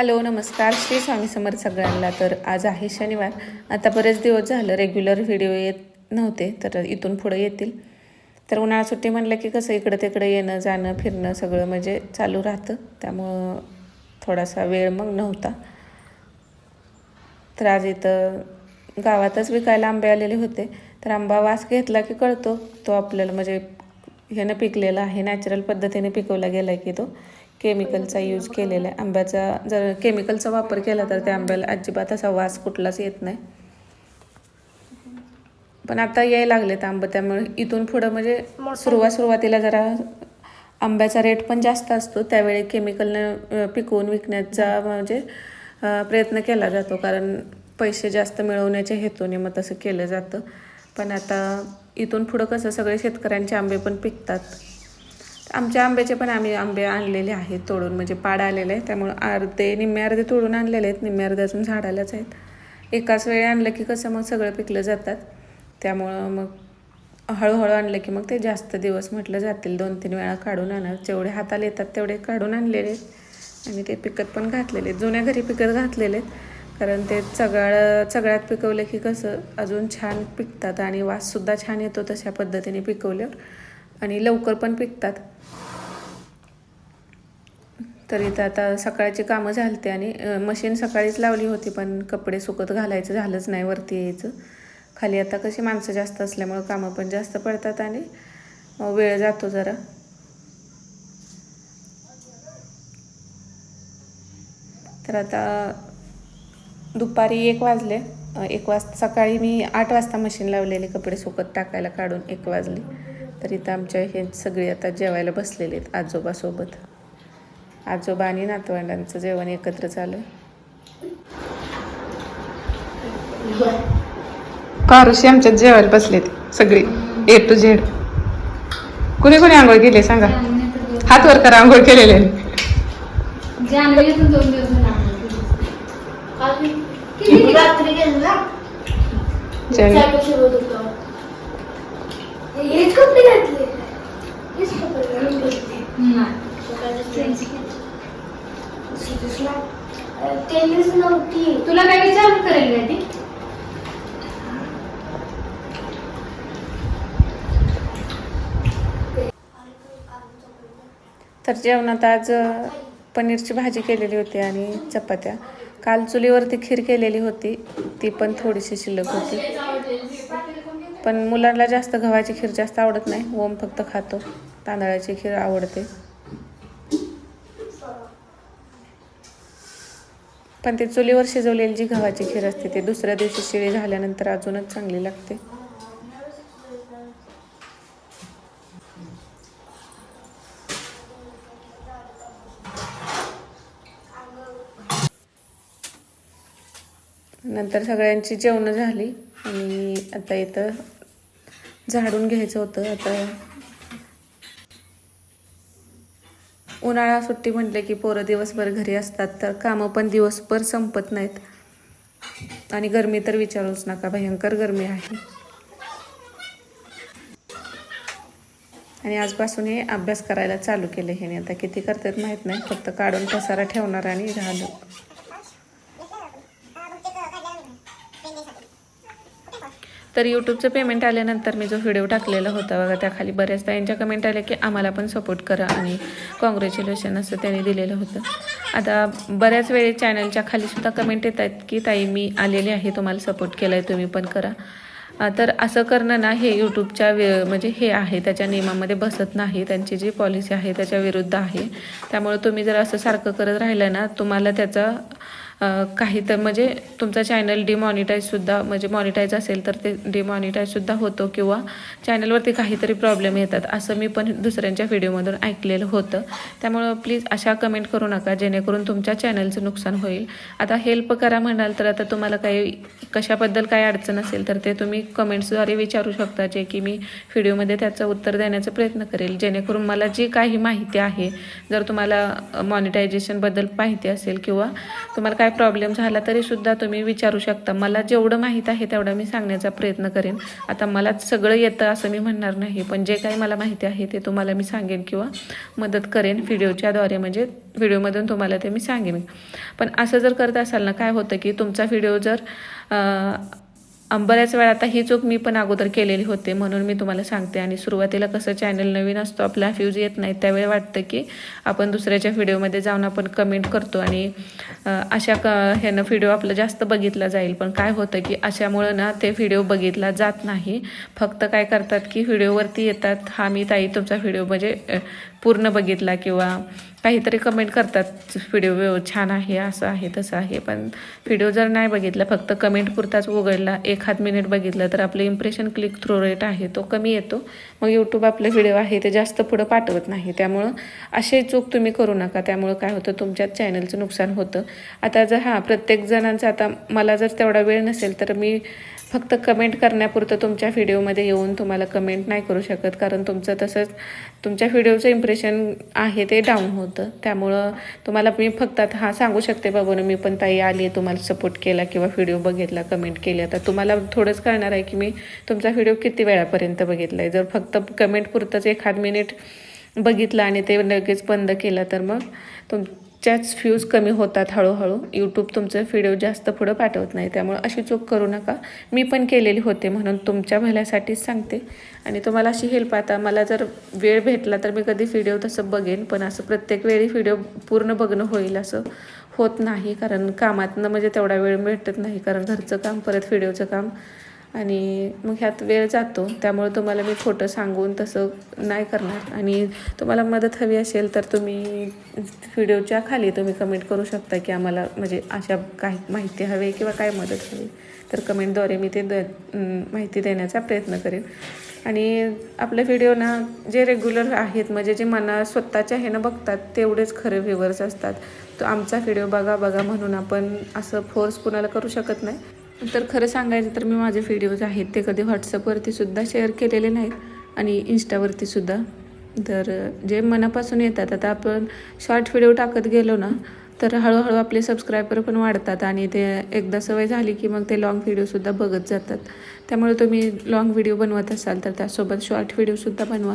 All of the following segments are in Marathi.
हॅलो नमस्कार. श्री स्वामी समर्थ सगळ्यांना. तर आज आहे शनिवार. आता बरेच दिवस झालं रेग्युलर व्हिडिओ येत नव्हते तर इथून पुढं येतील. तर उन्हाळा सुट्टी म्हणलं की कसं इकडं तिकडं येणं जाणं फिरणं सगळं म्हणजे चालू राहतं. त्यामुळं थोडासा वेळ मग नव्हता. तर आज इथं गावातच विकायला आंबे आलेले होते. तर आंबा वास घेतला की कळतो. तो आपल्याला म्हणजे ह्यानं पिकलेला आहे नॅचरल पद्धतीने पिकवला गेला आहे की तो. केमिकलचा यूज केलेला आहे. आंब्याचा जर केमिकलचा वापर केला तर त्या आंब्याला अजिबात असा वास कुठलाच येत नाही. पण आता यायला लागलेत आंबं त्यामुळे इथून पुढं म्हणजे सुरुवात सुरुवातीला जरा आंब्याचा रेट पण जास्त असतो. त्यावेळी केमिकलनं पिकवून विकण्याचा म्हणजे प्रयत्न केला जातो. कारण पैसे जास्त मिळवण्याच्या हेतूने मग तसं केलं जातं. पण आता इथून पुढं कसं सगळे शेतकऱ्यांचे आंबे पण पिकतात. आमच्या आंब्याचे पण आम्ही आंबे आणलेले आहेत तोडून म्हणजे पाड आलेले आहे त्यामुळं अर्धे निम्मे अर्धे तोडून आणलेले आहेत. निम्मे अर्धे अजून झाडालाच आहेत. एकाच वेळी आणलं की कसं मग सगळं पिकलं जातात. त्यामुळं मग हळूहळू आणलं की मग ते जास्त दिवस म्हटलं जातील. दोन तीन वेळा काढून आणा. जेवढे हाताला येतात तेवढे काढून आणलेले आहेत. आणि ते पिकत पण घातलेले आहेत. जुन्या घरी पिकत घातलेले आहेत. कारण ते सगळं सगळ्यात पिकवलं की कसं अजून छान पिकतात आणि वाससुद्धा छान येतो तशा पद्धतीने पिकवल्यावर. आणि लवकर पण पिकतात. तर इथं आता सकाळची कामं झालते आणि मशीन सकाळीच लावली होती पण कपडे सुकत घालायचं झालंच नाही वरती यायचं. खाली आता कशी माणसं जास्त असल्यामुळं कामं पण जास्त पडतात आणि मग वेळ जातो जरा. तर आता दुपारी एक वाजले. एक वाजता सकाळी मी आठ वाजता मशीन लावलेली कपडे सुकत टाकायला काढून एक वाजली. तर इथं आमच्या हे सगळे आता जेवायला बसलेले आहेत आजोबासोबत. आजोबा आणि नातवंडांचं जेवण एकत्र चालू आहे. पारुशी आमच्यात जेवायला बसलेत सगळी ए टू झेड कुणी कुणी आंघोळ केली सांगा? हात वर करा आंघोळ केलेले दोन दिवस झाले आम्हाला. किती रात्री गेलं ना जेवण चालू होत होतं हेच कपडे घातले. हेच कपडे घालून घेतले नाही. टेनिस नव्हती. तुला काय विचार करेल ती तर जेवणात आज पनीरची भाजी केलेली होती आणि चपात्या. काल चुलीवरती खीर केलेली होती. ती पण थोडीशी शिल्लक होती. पण मुलांना जास्त गव्हाची खीर जास्त आवडत नाही. ओम फक्त खातो. तांदळाची खीर आवडते. पण ते चुलीवर शिजवलेली जी गव्हाची खीर असते ती दुसऱ्या दिवशी शिळी झाल्यानंतर अजूनच चांगली लागते. नंतर सगळ्यांची जेवणं झाली आणि आता इथं झाडून घ्यायचं होतं आता उन्हाळा सुट्टी म्हटलं की पोरं दिवसभर घरी असतात तर कामं पण दिवसभर संपत नाहीत. आणि गरमी तर विचारूच नका भयंकर गरमी आहे. आणि आजपासून हे अभ्यास करायला चालू केले ह्याने आता किती करतात माहीत नाही फक्त काढून पसारा ठेवणार आणि झालं तर यूट्यूबचं पेमेंट आल्यानंतर मी जो व्हिडिओ टाकलेला होता बघा त्याखाली बऱ्याचदा यांच्या कमेंट आल्या की आम्हाला पण सपोर्ट करा आणि कॉंग्रॅच्युलेशन असं त्यांनी दिलेलं होतं. आता बऱ्याच वेळेस चॅनलच्या खालीसुद्धा कमेंट येत आहेत की ताई मी आलेली आहे तुम्हाला सपोर्ट केला आहे तुम्ही पण करा. तर असं करणं ना हे यूट्यूबच्या वे म्हणजे हे आहे त्याच्या नियमामध्ये बसत नाही त्यांची जी पॉलिसी आहे त्याच्या विरुद्ध आहे. त्यामुळे तुम्ही जर असं सारखं करत राहिलं ना तुम्हाला त्याचा काही तर म्हणजे तुमचा चॅनल डिमॉनिटाईजसुद्धा म्हणजे मॉनिटाईज असेल तर ते डिमॉनिटाईजसुद्धा होतो किंवा चॅनलवरती काहीतरी प्रॉब्लेम येतात असं मी पण दुसऱ्यांच्या व्हिडिओमधून ऐकलेलं होतं. त्यामुळं प्लीज अशा कमेंट करू नका जेणेकरून तुमच्या चॅनलचं नुकसान होईल. आता हेल्प करा म्हणाल तर आता तुम्हाला काही कशाबद्दल काय अडचण असेल तर ते तुम्ही कमेंट्सद्वारे विचारू शकता जे की मी व्हिडिओमध्ये त्याचं उत्तर देण्याचा प्रयत्न करेल. जेणेकरून मला जी काही माहिती आहे जर तुम्हाला मॉनिटायझेशनबद्दल माहिती असेल किंवा तुम्हाला काय काय प्रॉब्लेम झाला तरीसुद्धा तुम्ही विचारू शकता. मला जेवढं माहीत आहे तेवढं मी सांगण्याचा प्रयत्न करेन. आता मला सगळं येतं असं मी म्हणणार नाही पण जे काही मला माहिती आहे ते तुम्हाला मी सांगेन किंवा मदत करेन व्हिडिओच्याद्वारे म्हणजे व्हिडिओमधून तुम्हाला ते मी सांगेन. पण असं जर करत असाल ना काय होतं की तुमचा व्हिडिओ जर बऱ्याच वेळा आता ही चूक मी पण अगोदर केलेली होते म्हणून मी तुम्हाला सांगते. आणि सुरुवातीला कसं चॅनल नवीन असतो आपला फ्यूज येत नाही त्यावेळी वाटतं की आपण दुसऱ्याच्या व्हिडिओमध्ये जाऊन आपण कमेंट करतो. आणि अशा क ह्यानं व्हिडिओ आपला जास्त बघितला जाईल. पण काय होतं की अशामुळं ना ते व्हिडिओ बघितला जात नाही. फक्त काय करतात की व्हिडिओवरती येतात. हा मी ताई तुमचा व्हिडिओ म्हणजे पूर्ण बघितला किंवा काहीतरी कमेंट करतात व्हिडिओ छान आहे असं आहे तसं आहे. पण व्हिडिओ जर नाही बघितला फक्त कमेंट पुरताच उघडला एखाद मिनिट बघितलं तर आपलं इम्प्रेशन क्लिक थ्रू रेट आहे तो कमी येतो. मग यूट्यूब आपले व्हिडिओ आहे ते जास्त पुढं पाठवत नाही. त्यामुळं असे चूक तुम्ही करू नका. त्यामुळं काय होतं तुमच्याच चॅनलचं नुकसान होतं. आता जर हां प्रत्येक जणांचं आता मला जर तेवढा वेळ नसेल तर मी फक्त कमेंट करण्यापुरतं तुमच्या व्हिडिओमध्ये येऊन तुम्हाला कमेंट नाही करू शकत कारण तुमचं तसंच तुमच्या व्हिडिओचं इम्प्रेशन आहे ते डाऊन होतं. त्यामुळं तुम्हाला मी फक्त आता हा सांगू शकते बाबा मी पण ताई आली आहे तुम्हाला सपोर्ट केला किंवा व्हिडिओ बघितला कमेंट केली. तर तुम्हाला थोडंच कळणार आहे की मी तुमचा व्हिडिओ किती वेळापर्यंत बघितला आहे जर फक्त कमेंटपुरतंच एखाद मिनिट बघितलं आणि ते लगेच बंद केलं तर मग तुम च्याच व्ह्यूज कमी होतात हळूहळू. यूट्यूब तुमचं व्हिडिओ जास्त पुढं पाठवत नाही. त्यामुळे अशी चूक करू नका. मी पण केलेली होते म्हणून तुमच्या भल्यासाठीच सांगते. आणि तुम्हाला अशी हेल्प आता मला जर वेळ भेटला तर मी कधी व्हिडिओ तसं बघेन. पण असं प्रत्येक वेळी व्हिडिओ पूर्ण बघणं होईल असं होत नाही. कारण कामातनं म्हणजे तेवढा वेळ भेटत नाही. कारण घरचं काम परत व्हिडिओचं काम. आणि मग ह्यात वेळ जातो. त्यामुळे तुम्हाला मी खोटं सांगून तसं नाही करणार. आणि तुम्हाला मदत हवी असेल तर तुम्ही व्हिडिओच्या खाली तुम्ही कमेंट करू शकता की आम्हाला म्हणजे अशा काही माहिती हवी किंवा काय मदत हवी तर कमेंटद्वारे मी ते द माहिती देण्याचा प्रयत्न करेन. आणि आपले व्हिडिओ ना जे रेग्युलर आहेत म्हणजे जे मना स्वतःच्या ह्यानं बघतात तेवढेच खरे व्ह्युअर्स असतात. तो आमचा व्हिडिओ बघा बघा म्हणून आपण असं फोर्स कुणाला करू शकत नाही. तर खरं सांगायचं तर मी माझे व्हिडिओज आहेत ते कधी व्हॉट्सअपवरती सुद्धा शेअर केलेले नाहीत आणि इन्स्टावरती सुद्धा. तर जे मनापासून येतात आता आपण शॉर्ट व्हिडिओ टाकत गेलो ना तर हळूहळू आपले सबस्क्रायबर पण वाढतात आणि ते एकदा सवय झाली की मग ते लॉंग व्हिडिओसुद्धा बघत जातात. त्यामुळे तुम्ही लॉंग व्हिडिओ बनवत असाल तर त्यासोबत शॉर्ट व्हिडिओसुद्धा बनवा.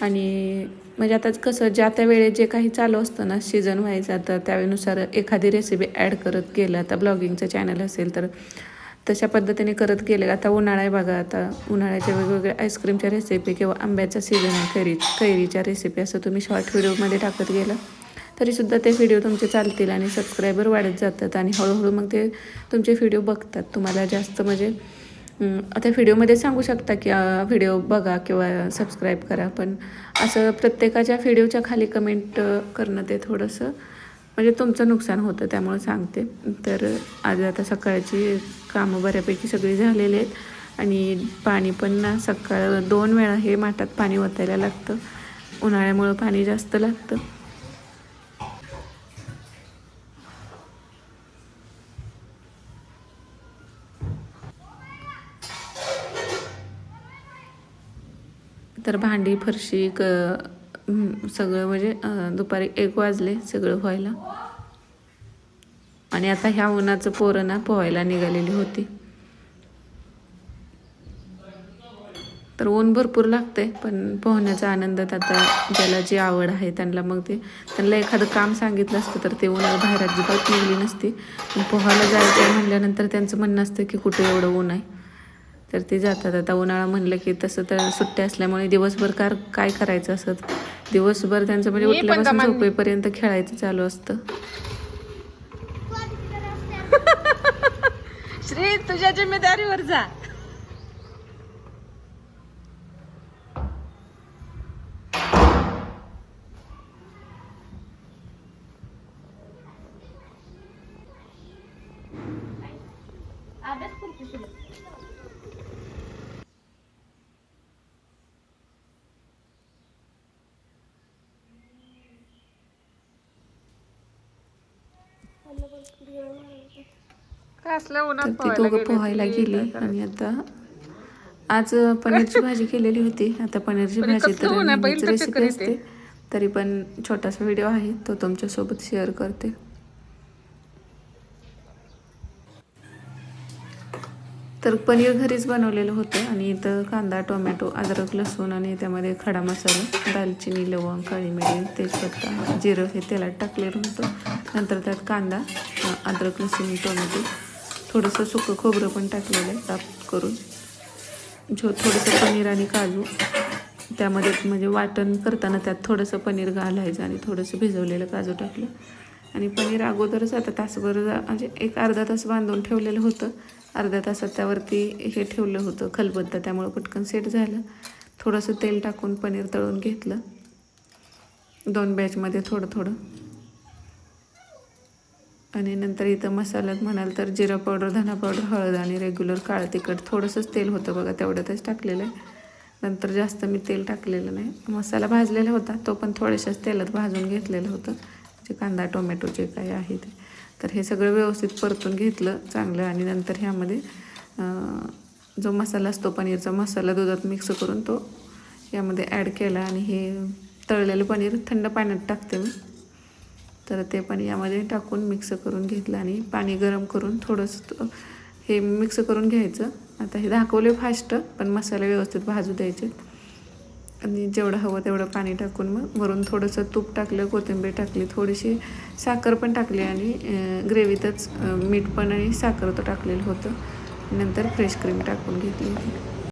आणि म्हणजे आता कसं ज्या त्या वेळेत जे काही चालू असतं ना सीझन व्हायचं तर त्यावेळेनुसार एखादी रेसिपी ॲड करत गेलं आता ब्लॉगिंगचं चॅनल असेल तर तशा पद्धतीने करत गेले. आता उन्हाळा आहे बघा आता उन्हाळ्याच्या वेगवेगळ्या आईस्क्रीमच्या रेसिपी किंवा आंब्याचा सीझन आहे कैरी कैरीच्या रेसिपी असं तुम्ही शॉर्ट व्हिडिओमध्ये टाकत गेला. तरीसुद्धा ते व्हिडिओ तुमचे चालतील आणि सबस्क्रायबर वाढत जातात आणि हळूहळू मग ते तुमचे व्हिडिओ बघतात. तुम्हाला जास्त म्हणजे आता व्हिडिओमध्ये सांगू शकता की व्हिडिओ बघा किंवा सबस्क्राईब करा. पण असं प्रत्येकाच्या व्हिडिओच्या खाली कमेंट करणं ते थोडंसं म्हणजे तुमचं नुकसान होतं त्यामुळं सांगते. तर आज आता सकाळची कामं बऱ्यापैकी सगळी झालेली आहेत. आणि पाणी पण ना सकाळ दोन वेळा हे माठात पाणी ओतायला लागतं. उन्हाळ्यामुळं पाणी जास्त लागतं. तर भांडी फरशी क सगळं म्हणजे दुपारी एक वाजले सगळं व्हायला. आणि आता ह्या उन्हाचं पोरं ना पोहायला निघालेली होती. तर ऊन भरपूर लागते पण पोहण्याचा आनंद आता ज्याला जी आवड आहे त्यांना मग ते त्यांना एखादं काम सांगितलं असतं तर ते उन्हाळा बाहेर अजिबात निघली नसती. पण पोहायला जायचं आहे म्हणल्यानंतर त्यांचं म्हणणं असतं की कुठे एवढं ऊन आहे. तर ते जातात. आता उन्हाळा म्हणलं की तसं तर सुट्ट्या असल्यामुळे दिवसभर कार काय करायचं असत दिवसभर त्यांचं म्हणजे उठल्यापासून झोपेपर्यंत खेळायचं चालू असतं. श्री तुझ्या जिम्मेदारीवर जा. अभ्यास करते सुरू काय असलं तर ती दोघं पोहायला गेली आणि आता आज पनीरची भाजी केलेली होती. आता पनीरची भाजी तर रेसिपी असते. तरी पण छोटासा व्हिडिओ आहे तो तुमच्यासोबत शेअर करते. तर पनीर घरीच बनवलेलं होतं आणि इथं कांदा टोमॅटो अद्रक लसूण आणि त्यामध्ये खडा मसाला दालचिनी लवंग काळी मिरी तेजपत्ता जिरं हे तेलात टाकलेलं होतं. नंतर त्यात कांदा अद्रक लसूण टोमॅटो. थोडंसं सुकं खोबरं पण टाकलेलं आहे ताप करून. जो थोडंसं पनीर आणि काजू त्यामध्ये म्हणजे वाटण करताना त्यात थोडंसं पनीर घालायचं आणि थोडंसं भिजवलेलं काजू टाकलं. आणि पनीर अगोदरच आता तासभर जा- म्हणजे एक अर्धा तास बांधून ठेवलेलं होतं. अर्ध्या तासात त्यावरती हे ठेवलं होतं खलबत्ता त्यामुळं पटकन सेट झालं. थोडंसं तेल टाकून पनीर तळून घेतलं. दोन बॅचमध्ये थोडं थोडं. आणि नंतर इथं मसाल्यात म्हणाल तर जिरा पावडर धना पावडर हळद आणि रेग्युलर काळं तिखट. थोडंसंच तेल होतं बघा तेवढ्यातच टाकलेलं आहे. नंतर जास्त मी तेल टाकलेलं नाही. मसाला भाजलेला होता तो पण थोड्याशाच तेलात भाजून घेतलेलं होतं. जे कांदा टोमॅटो जे काही आहे ते. तर हे सगळं व्यवस्थित परतून घेतलं चांगलं आणि नंतर ह्यामध्ये जो मसाला असतो पनीरचा मसाला दुधात मिक्स करून तो यामध्ये ॲड केला आणि हे तळलेलं पनीर थंड पाण्यात टाकते मी. तर ते पण यामध्ये टाकून मिक्स करून घेतलं आणि पाणी गरम करून थोडंसं तो- हे मिक्स करून घ्यायचं. आता हे दाखवले फास्ट पण मसाले व्यवस्थित भाजू द्यायचे आणि जेवढं हवं तेवढं पाणी टाकून मग वरून थोडंसं तूप टाकलं कोथिंबीर टाकली थोडीशी साखर पण टाकली आणि ग्रेव्हीतच मीठ पण आणि साखर तो टाकलेलं होतं. नंतर फ्रेश क्रीम टाकून घेतली होती.